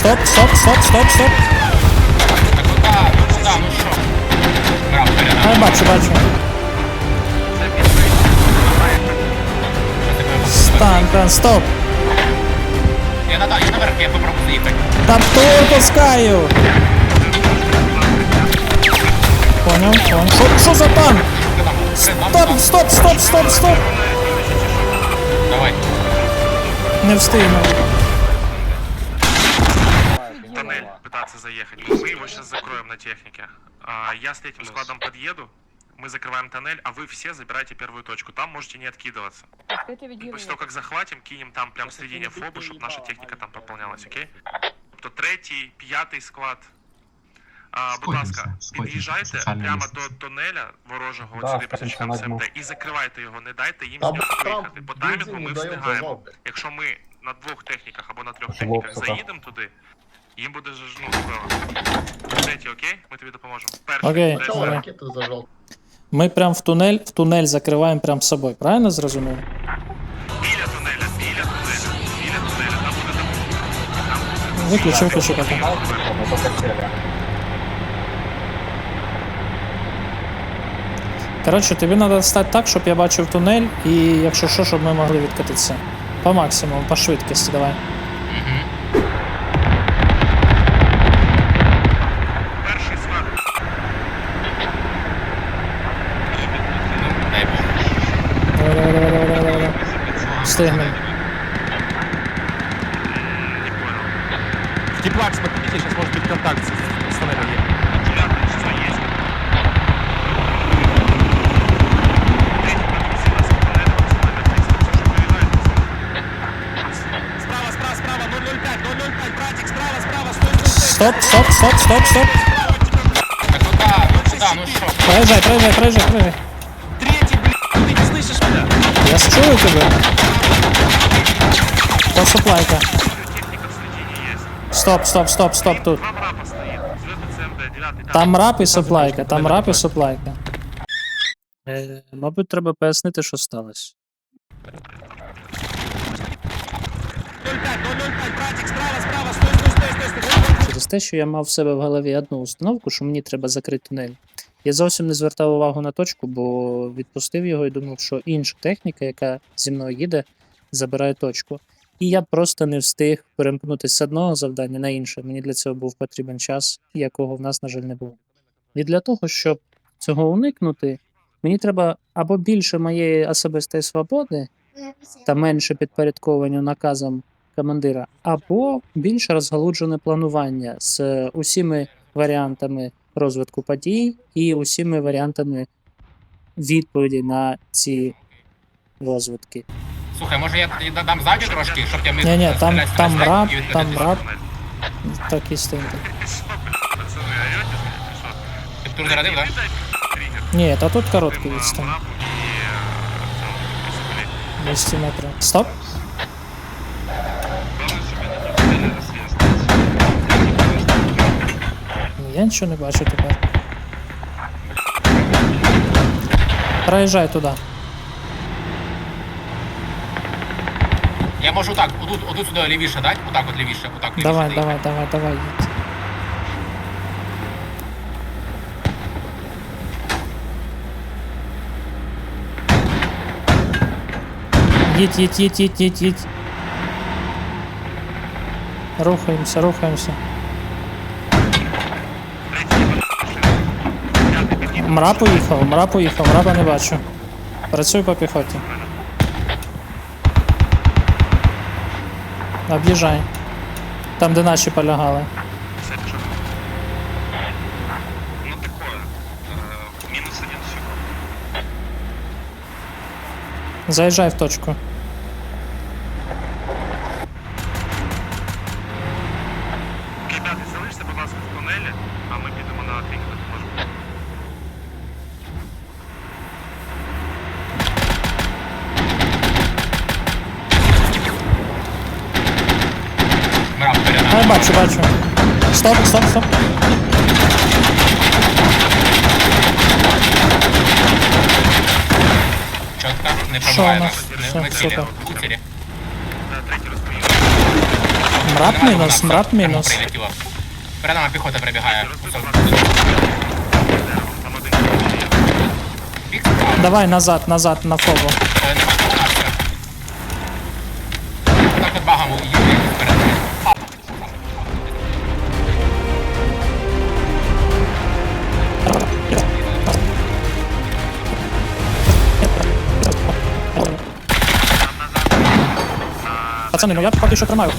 Стоп, стоп, стоп, стоп, стоп. Так куда? Куда? Ну що? Брав, вперед. Ай, бачу, бачу. Стан, стан, стоп. Я на, я наверх, я попробую заїхати. Там тур пускаю. Понял, понял. Що, що за там? Стоп, стоп, стоп, стоп, стоп. Давай. Не встигну. пытаться заехать. Мы его сейчас закроем на технике. А, я с этим складом подъеду, мы закрываем тоннель, а вы все забирайте первую точку. Там можете не откидываться. После того, как захватим, кинем там прям в середине фобу, чтобы наша техника там пополнялась, окей? То третій, п'ятий склад. А, будь ласка, Сходимося, сходимося, під'їжджайте соціальне прямо місце. до тонеля ворожого, Да, от сюди скажімо, посічкам на СМТ, і закривайте його, не дайте їм з Там, нього там виїхати. По таймінгу бензин ми не дають встигаємо. зажовки. Якщо ми на двох техніках або на трьох Жлоб, техніках сука. заїдемо туди, їм буде ж ну справа. Третій, окей? Ми тобі допоможемо. Перший, Окей. Ракети зажав. Ми прям в тунель, в тунель закриваємо прям собою, правильно зрозумів? Біля тунеля, біля тунеля, біля тунеля, там буде там. Виключи, виключи поки. Ну, то хотели. Коротше, тобі треба стати так, щоб я бачив тунель, і якщо що, щоб ми могли відкатитися. По максимуму, по швидкості давай. Перший Встигнемо. Не понял. В теплак смотрите, сейчас может быть контакт с с тоннелем. Девятое число есть. Третий подвесил нас к туннелю максимально близко. Все, что проверяет. Справа, справа, справа, 005, 005, братик, справа, справа, стой, стой, стой. Стоп, стоп, стоп, стоп, стоп. Так куда? Ну куда? Ну що? Проїжджай, проїжджай, проїжджай, проїжджай. Третий, блин, ты не слышишь меня? Я чую тебе. По. Стоп, стоп, стоп, стоп тут. Там рап і суплайка, там рап і суплайка. Е, мабуть, треба пояснити, що сталося. 005, 005, братик, справа, справа, стой, стой, стой, стой, стой. Через те, що я мав в себе в голові одну установку, що мені треба закрити тунель. Я зовсім не звертав увагу на точку, бо відпустив його і думав, що інша техніка, яка зі мною їде, забирає точку. І я просто не встиг перемкнутися з одного завдання на інше. Мені для цього був потрібен час, якого в нас, на жаль, не було. І для того, щоб цього уникнути, мені треба або більше моєї особистої свободи та менше підпорядкованню наказам командира, або більш розгалуджене планування з усіми варіантами розвитку подій і усіми варіантами відповіді на ці розвитки. Слухай, може я тоді додам ззаді трошки, щоб я міг Ні, ні, там, стріляти, там стріляти раб, і відкатитись? там раб. Так і стоїть. Что, блядь, пацаны, орете, или что? Ти б тур зарядив, так? Триггер. Ні, та тут короткий Тим, э, відстань. мрапу и, э, цьому, блядь. 200 метрів. Стоп. Я нічого не бачу тепер. Проїжджай туди. Я можу так, отут, отут сюди лівіше дати, отак от лівіше, отак лівіше. Давай, дати. давай, давай, давай. їдь. Їдь, їдь, їдь, їдь, їдь, їдь. Рухаємося, рухаємося. Мра поїхав, мра поїхав, мраба не бачу. Працюй по піхоті. Об'їжджай. Там, де наші полягали. Ну, такое. Э, Минус один всего. Заїжджай в точку. Стоп, стоп, стоп. Чітко, не Що у пробиває нас? нас. Все, Не, не цілі. супер. У цілі. Да, третій розпоїхав. Мрап Нема мінус, двох, мрап прямо мінус. прилетіло. Перед нами піхота прибігає. Там один є. Бік справа. Давай назад, назад, на фобу. Е, Нема комунації. Так от багом їде Пацани, ну я поки що тримаю.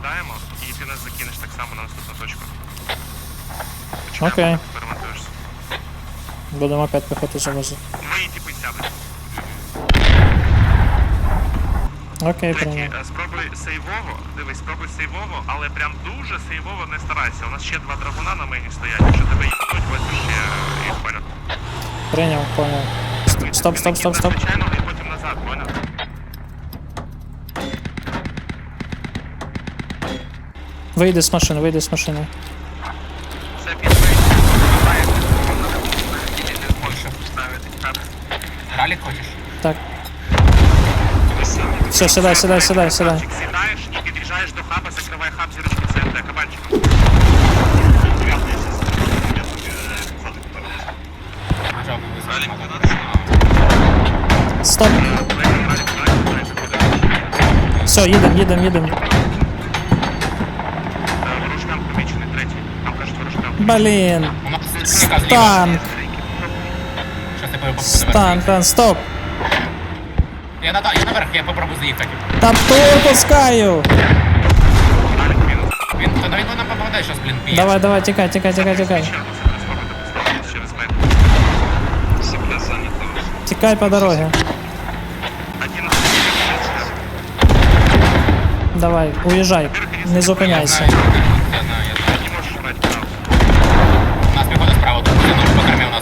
Сідаємо, і ти нас закинеш так само на наступну точку. Почекаємо, Окей. перемонтуєшся. Будемо опять піхоту завозити. Мої типи сядуть. Окей, прийняв. е, спробуй сейвово, дивись, спробуй сейвово, але прям дуже сейвово не старайся. У нас ще два драгуна на мені стоять, якщо тебе їдуть, возьмеш ще е, їх понял. Прийняв, поняв. Стоп, стоп, стоп, стоп. Звичайно, і потім назад, понял? Вийди з машини, вийди з машини. Це підвищення. Ралік хочеш? Так. Все, сідай, сідай, сідай, сідай. Сідаєш і під'їжджаєш до хаба, закривай хаб зірочки ЦМД, кабанчиком. Нажав висадку. Стоп. Все, їдем, їдем, їдем. Блін. У нас стіка зліва. Танк. Щас я попробую Танк, танк, стоп. Я, на, я наверх, я попробую заїхати. Там тур пускаю. Він, то навіть нам попадає щас, блін, піє. Давай, давай, тікай, тікай, тікай, тікай. Через метр. Тікай по дорозі. Один Давай, уїжджай. Не Я зупиняйся.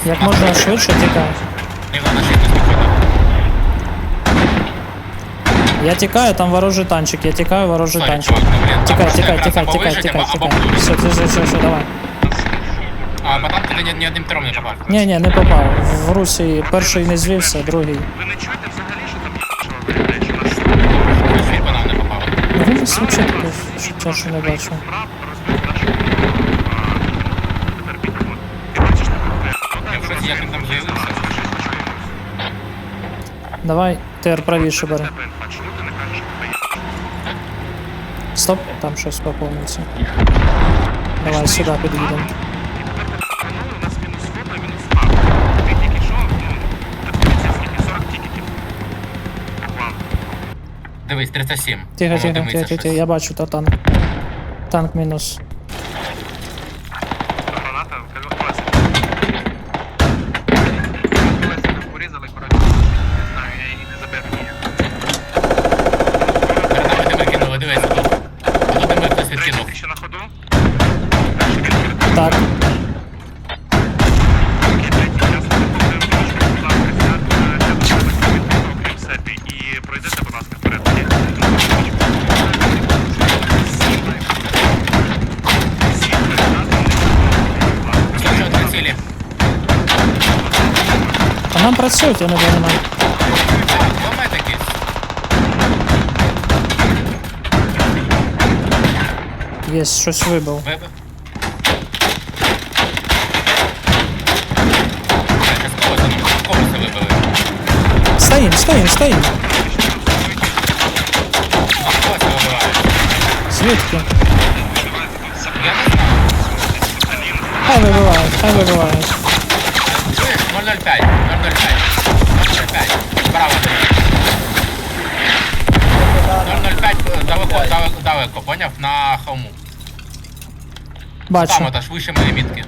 Як можна швидше піхота. Я тікаю, там ворожий танчик, я тікаю, ворожий танчик. Тікай, тікай, тікай, тікай, тікай, тікай. Все, все, все, все, все, давай. А, бо там туди ні, ні одним тером не попав. Ні, ні, не попав. В Русі перший не звівся, другий. Ви не чуєте взагалі, що там що нам не попав. Ну він взагалі що не бачу. Таке? Я в шоці, як він там з'явився. Давай, ТР правіше бери. Тебе інфа, чому ти не кажеш, що ти Стоп, там щось поповниться. Давай сюди під'їдемо. Ну, у нас мінус фото, мінус мап. Ти тільки що, ну, так дивіться, скільки 40 тікетів. План. Дивись, 37. Тихо, Воно тихо, димиться тихо, тихо, щось. я бачу, то танк. Танк мінус. цілі? а нам працюють, я не понимаю. А, кулемет якийсь. Є, щось вибив. Вибив. Стоїм, стоїм, стоїм. Звідки? Хай вибивають, хай вибивають. Чуєш? 005, 005. 005. Справа тобі. 005 далеко, далеко, далеко, поняв? На холму. Бачу. Там аж вище моєї мітки.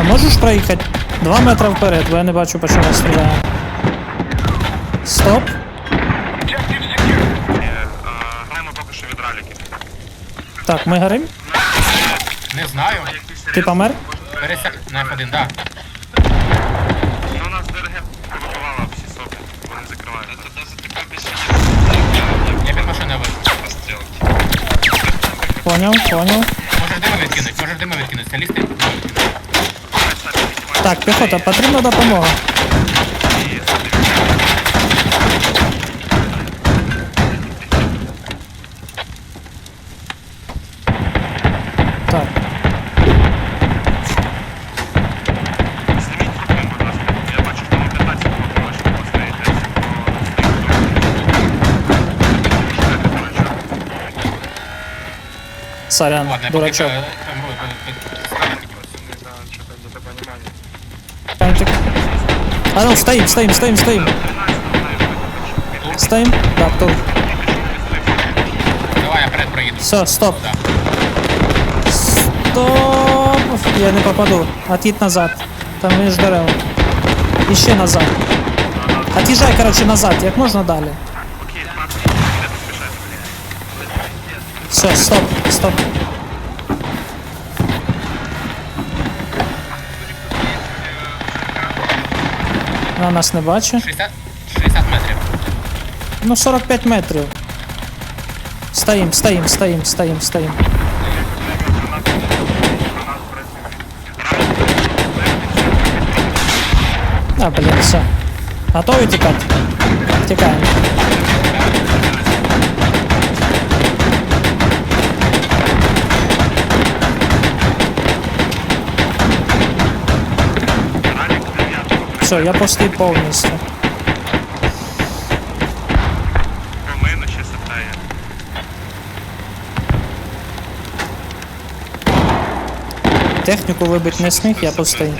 А можеш проїхати? Два метри вперед, бо я не бачу, по чому стріляє. Стоп. Граємо поки що від. Так, ми горим. Не знаю. Ти помер? Пересяк на F1, да. Ну, у нас ДРГ повибивала всі соки, вони закривають. Я під машиною вийшов. Поняв, поняв. Можеш дими відкинуть, можеш дими відкинуть. Це лісти? Так, піхота, потрібна допомога. Так, Зніміть трупи, будь ласка. Я бачу, що там 15 трупів ваші постоїть. сорян, Ладно, я поки дурачок. що, А ну, стоим, стоим, стоим, стоим. Стоим? Да, тут. Давай я вперед проїду. Все, стоп. Да. Стоп! Я не попаду. Отъедь назад. Там між дерев. І ще назад. От'їжджай, короче, назад, як можна далі. Окей, Макс, де ти спішаєш? Все, стоп, стоп. На нас не бачить. 60, 60 метрів. Ну, 45 метрів. Стоїм, стоїм, стоїм, стоїм, стоїм. А, блін, все. Готові тікати? Тікаємо. Все, я постій повністю. По мене ще сатає. Техніку вибить не сміх, я постою.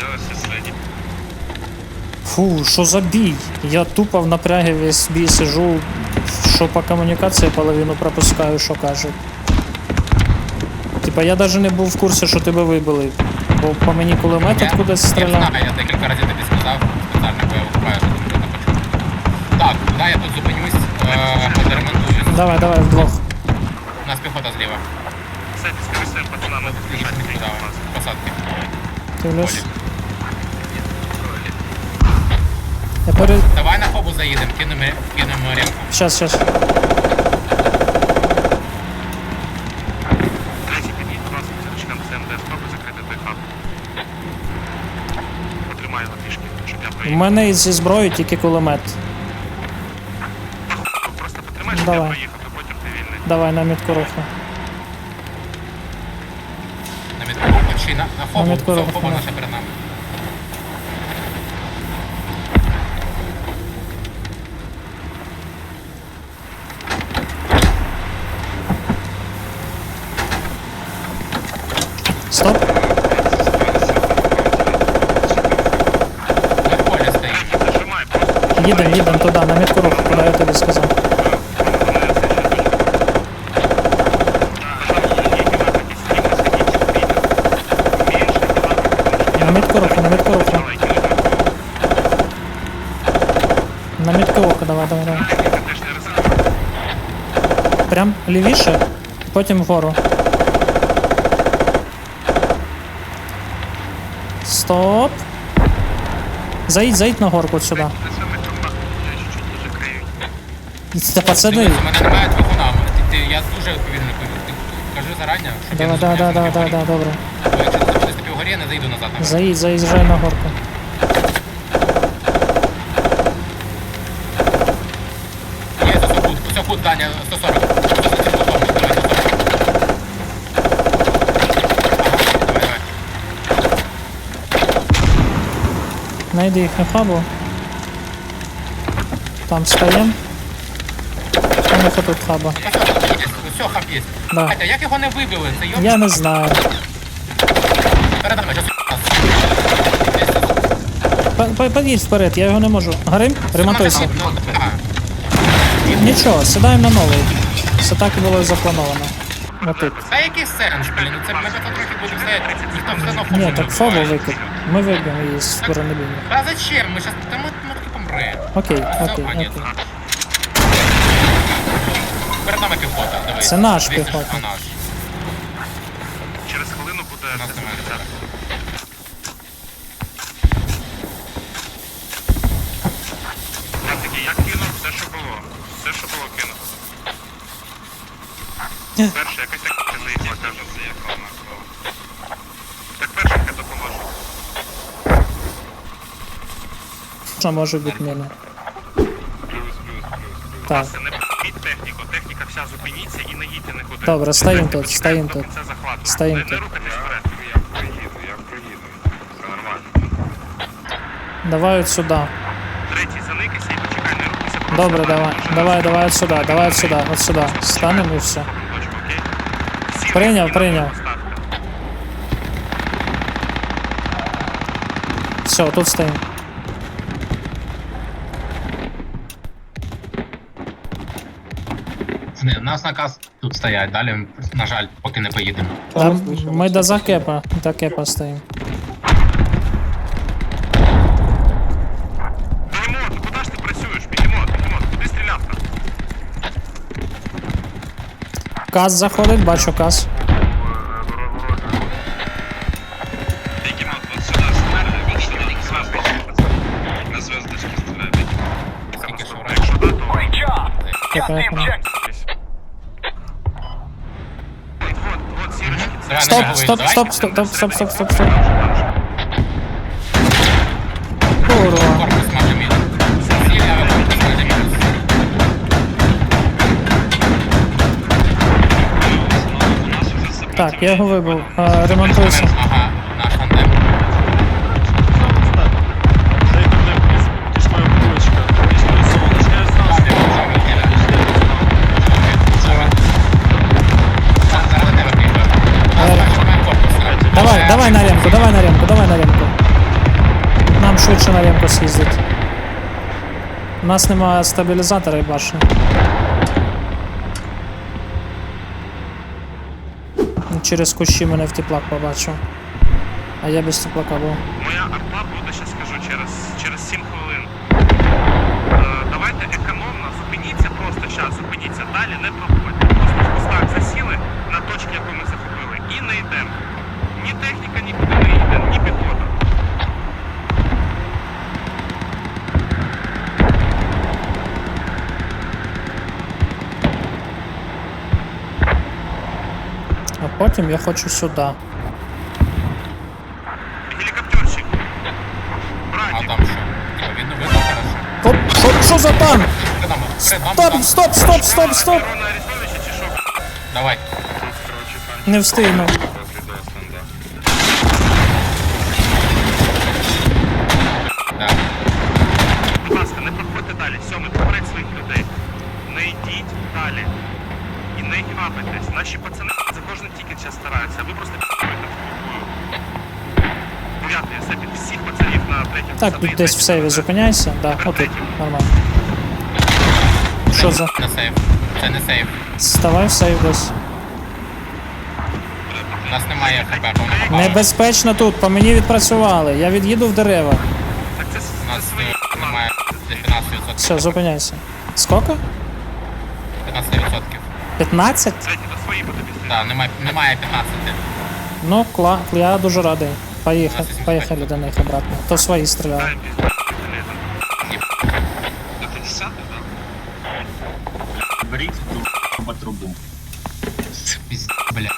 Фу, що за бій? Я тупо в напрягі весь бій сижу, що по комунікації половину пропускаю, що кажуть. Типа я навіть не був в курсі, що тебе вибили. Бо по мені кулемет Я, кудись я знаю, я декілька разів тобі сказав, спеціально, бо я вихопаю, що ти не почув. Так, да, я тут зупинюсь, е, подремонтую. Давай, давай, вдвох. У нас піхота зліва. Кстати, скажи своїм пацанам, не Їх поспішайте, не будь кидали. Посадки. Я пере... Давай на хобу заїдемо, кинемо, кинемо ремку. Щас, щас. Третій підійдь, будь ласка, зірочкам ЦМД, спробуй закрити той хаб. Потримай його пішки, щоб я У мене зі зброї тільки кулемет. Просто потримаєш, я Давай. проїхав, то потім ти вільний. Давай на мітку руху. На мітку чи на, мітку наша перед нами. Стоп. Ми в полі стоїмо. Зажимай, просто Їдем, їдем туди, на мітку руху, куди я тобі сказав. На мітку руху, на мітку руху. На мітку ока, давай, давай, давай. Прям лівіше, потім вгору. Стоп. Заїдь, заїдь на горку сюди. Та пацани. У мене немає двигуна. Ти, ти, я дуже кажу. Ти кажи зарані, щоб я Давай, не давай, давай, давай, давай, добре. Бо якщо ти знаходишся на півгорі, я не зайду назад. наверх. Заїдь, заїжджай на горку. Є за секунд, секунд, Даня, 140. 140, давай, 140. Ага, давай, давай. Найди їх на хабу. Там стоїм. Них отут хаба. Все, хаб є. Да. Катя, як його не вибили? Це йоб... Я не знаю. Передо мною, П- п- Поїдь вперед, я його не можу. Грим, ремонтуйся. Ну. Нічого, сідаємо на новий. Все так і було заплановано. Отут. Та який сенс, блін, ну це ми тут трохи буде все, ніхто все одно Ні, так фобу викид. Ми виб'ємо її з сторони лінії. А зачем? Ми та ми, ми таки помремо. Окей, окей, окей. Перед нами піхота, дивись. Це наш піхота. наш. Через хвилину буде Нас немає. Я кинув все, що було. Все, що було, кинув. Перше, якась так заїхала, каже, заїхала на кого. Так перше, хай допоможе. Що може бути міни? Так, Це не підміть техніку, техніка вся зупиніться і не їдьте нікуди. Добре, стоїм тут, стоїм тут. Стоїм не, не тут. рухайтесь вперед. Я проїду, я проїду. Все нормально. давай от сюди. Третій, заникайся і почекай, не рухайся. Добре, давай, давай, давай от сюди, давай от сюди, от сюди. Станемо і все. Прийняв, прийняв. Все, тут стоїмо. Ні, у нас наказ тут стоять, далі, на жаль, поки не поїдемо. А ми до закепа, до кепа стоїмо. Бегемот, куди ж ти працюєш? Бегемот, бегемот, куди стріляв там? Каз заходить, бачу каз. На. На. Якщо да, то... Кепа, я понял. От, от, от, сірочки. Давай, Стоп, стоп, стоп, стоп, стоп, стоп, стоп, стоп, стоп. Курва. Так, я його вибив. Ремонтуйся. Ага, швидше їздить. У нас немає стабілізатора і башни. Через кущі мене в теплак побачив. А я без теплака був. Моя арта буде, ще скажу, через, через 7 хвилин. Е, давайте економно, зупиніться просто, зараз зупиніться, далі не проходьте. Просто в кустах засіли на точці, яку ми захопили, і не йдемо. Ні техніка нікуди не йде, ні піхота. А потім я хочу сюди. Гелікоптерчик. А там що? Видно, видно, хорошо. Що, що за танк? Стоп, стоп, стоп, стоп, стоп! Давай. Не встигну. Да. Будь ласка, не проходьте далі. Сьомий, попередь своїх людей. Не йдіть далі. Не хапайтесь. Наші пацани за кожен тікет зараз стараються, а ви просто підтримуєте. Дев'ятий, я себе всіх пацанів на третьому. Так, тут десь в сейві зупиняйся. Да, отут, нормально. Що за? Не сейф. Це не сейф. Ставай в сейв десь. У нас немає хп, повно Небезпечно тут, по мені відпрацювали. Я від'їду в дерева. Так це, У це нас свої. е, немає 15%. Все, зупиняйся. Скільки? 15%. 15? Третій, свої по тобі стоять. Так, немає, немає 15. Ну, кла, я дуже радий. Поїхали, 15. поїхали до них обратно. То свої стріляли. Пізніше. Это десятый. Беріть по трубу. Бля.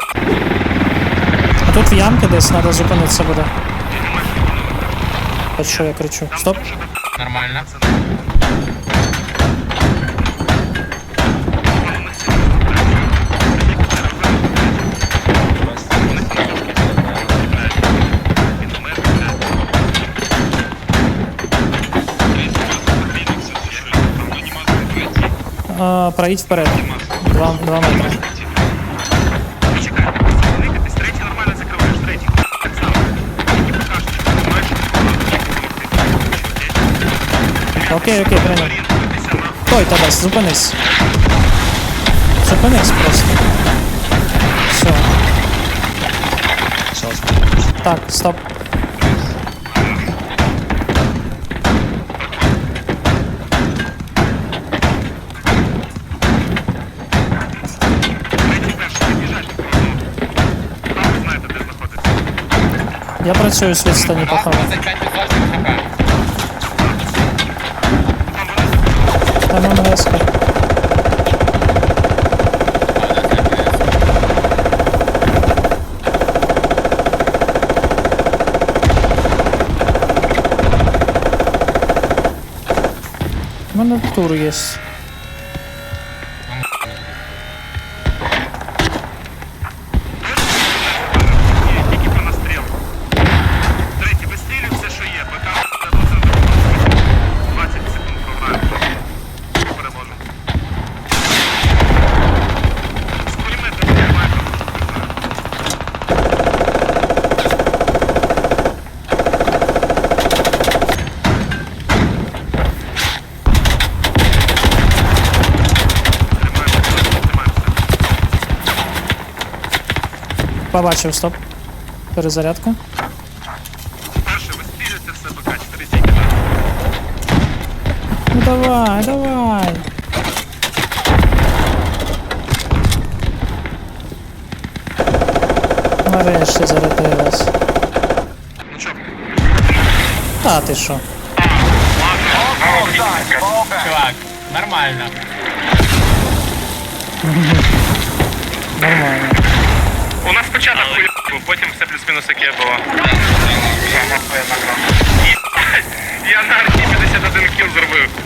А тут в ямки десь треба зупинитися буде. Що я кричу. Стоп. Нормально. А, проїдь вперед. Два, два метри. Окей, окей, прийняв. Стой, Тарас, зупинись. Зупинись просто. Все. Так, стоп. Я працюю з відстані У нас пахав. 25% хп. Там вони Там МВС. У мене тур є. Побачив, стоп. Перезарядка. Перше, вистрілюйте все, БК 4 тільки. Ну давай, давай. Нарешті зарядилась. Ну чо, Та ти що? Чувак, нормально. Нормально. У нас спочатку хуй, потім все плюс-мінус яке було. Я на архі 51 кіл зробив.